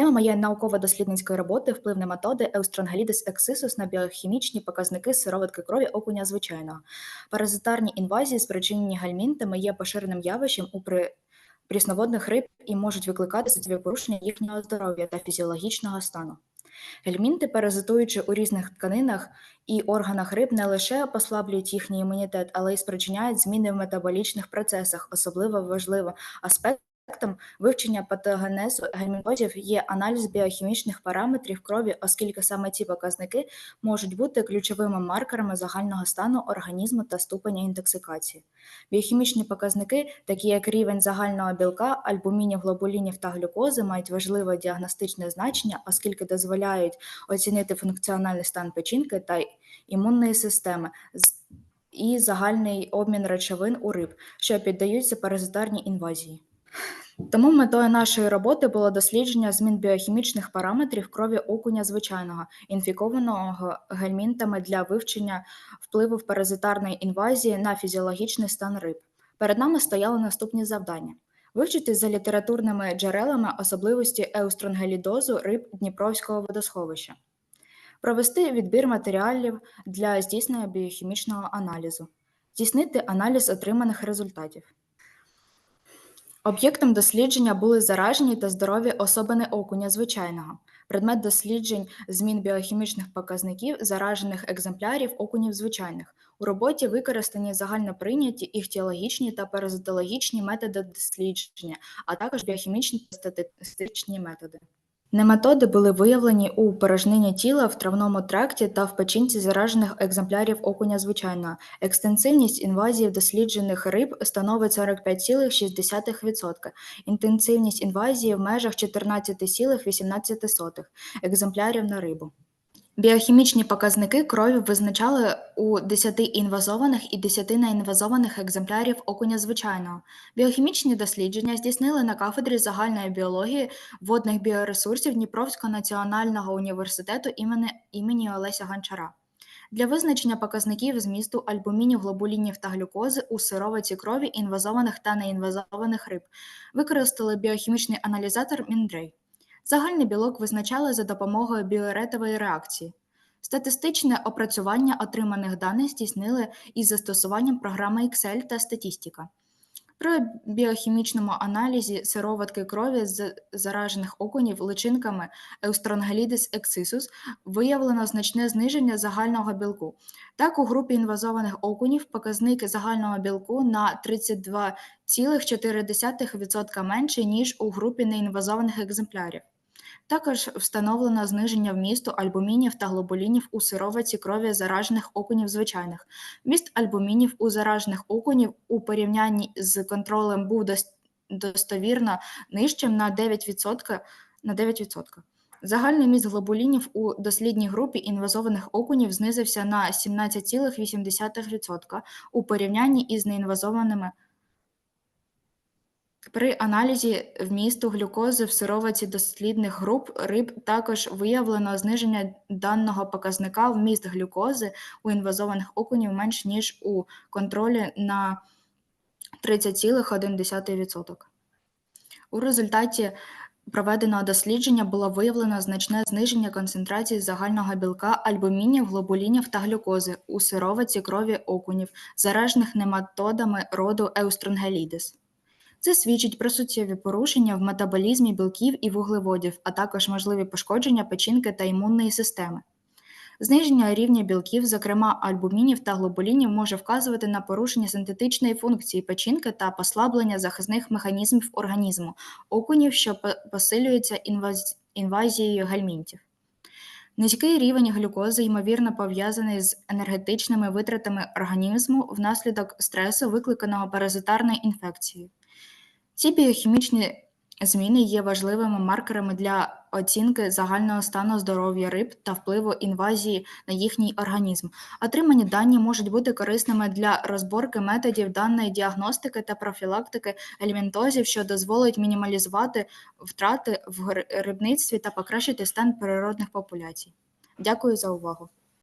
Тема моєї науково-дослідницької роботи вплив нематоди Eustrangelidis exissus на біохімічні показники сироватки крові окуня звичайного. Паразитарні інвазії, спричинені гальмінтами, є поширеним явищем у при... прісноводних риб і можуть викликати суттєві порушення їхнього здоров'я та фізіологічного стану. Гельмінти, паразитуючи у різних тканинах і органах риб, не лише послаблюють їхній імунітет, але й спричиняють зміни в метаболічних процесах. Особливо важливим аспектом вивчення патогенезу гельмінтозів є аналіз біохімічних параметрів крові, оскільки саме ці показники можуть бути ключовими маркерами загального стану організму та ступеня інтоксикації. Біохімічні показники, такі як рівень загального білка, альбумінів, глобулінів та глюкози, мають важливе діагностичне значення, оскільки дозволяють оцінити функціональний стан печінки та імунної системи і загальний обмін речовин у риб, що піддаються паразитарній інвазії. Тому метою нашої роботи було дослідження змін біохімічних параметрів крові окуня звичайного, інфікованого гельмінтами для вивчення впливу паразитарної інвазії на фізіологічний стан риб. Перед нами стояли наступні завдання: вивчити за літературними джерелами особливості еустронгелідозу риб Дніпровського водосховища, провести відбір матеріалів для здійснення біохімічного аналізу, здійснити аналіз отриманих результатів. Об'єктом дослідження були заражені та здорові особини окуня звичайного, предмет досліджень змін біохімічних показників заражених екземплярів окунів звичайних. У роботі використані загальноприйняті іхтіологічні та паразитологічні методи дослідження, а також біохімічні та статистичні методи. Нематоди були виявлені у порожнині тіла, в травному тракті та в печінці заражених екземплярів окуня звичайного. Екстенсивність інвазії досліджених риб становить 45,6%, інтенсивність інвазії в межах 14,18 екземплярів на рибу. Біохімічні показники крові визначали у 10 інвазованих і 10 неінвазованих екземплярів окуня звичайного. Біохімічні дослідження здійснили на кафедрі загальної біології водних біоресурсів Дніпровського національного університету імені, імені Олеся Гончара. Для визначення показників змісту альбумінів, глобулінів та глюкози у сировиці крові інвазованих та неінвазованих риб використали біохімічний аналізатор Міндрей. Загальний білок визначали за допомогою біоретової реакції. Статистичне опрацювання отриманих даних здійснили із застосуванням програми Excel та статістика. При біохімічному аналізі сироватки крові з заражених окунів личинками Eustrongelidis excisus виявлено значне зниження загального білку. Так, у групі інвазованих окунів показник загального білку на 32,4% менший, ніж у групі неінвазованих екземплярів. Також встановлено зниження вмісту альбумінів та глобулінів у сировиці крові заражених окунів звичайних. Вміст альбумінів у заражених окунів у порівнянні з контролем був достовірно нижчим на 9%. На 9%. Загальний міст глобулінів у дослідній групі інвазованих окунів знизився на 17,8% у порівнянні із неінвазованими при аналізі вмісту глюкози в сировиці дослідних груп риб також виявлено зниження даного показника вміст глюкози у інвазованих окунів менш ніж у контролі на 30,1%. У результаті проведеного дослідження було виявлено значне зниження концентрації загального білка альбумінів, глобулінів та глюкози у сировиці крові окунів, заражених нематодами роду Eustrongelidis. Це свідчить про суттєві порушення в метаболізмі білків і вуглеводів, а також можливі пошкодження печінки та імунної системи. Зниження рівня білків, зокрема альбумінів та глобулінів, може вказувати на порушення синтетичної функції печінки та послаблення захисних механізмів організму, окунів, що посилюються інвазією гальмінтів. Низький рівень глюкози ймовірно пов'язаний з енергетичними витратами організму внаслідок стресу, викликаного паразитарною інфекцією. Ці біохімічні зміни є важливими маркерами для оцінки загального стану здоров'я риб та впливу інвазії на їхній організм. Отримані дані можуть бути корисними для розборки методів даної діагностики та профілактики елементозів, що дозволить мінімалізувати втрати в рибництві та покращити стан природних популяцій. Дякую за увагу.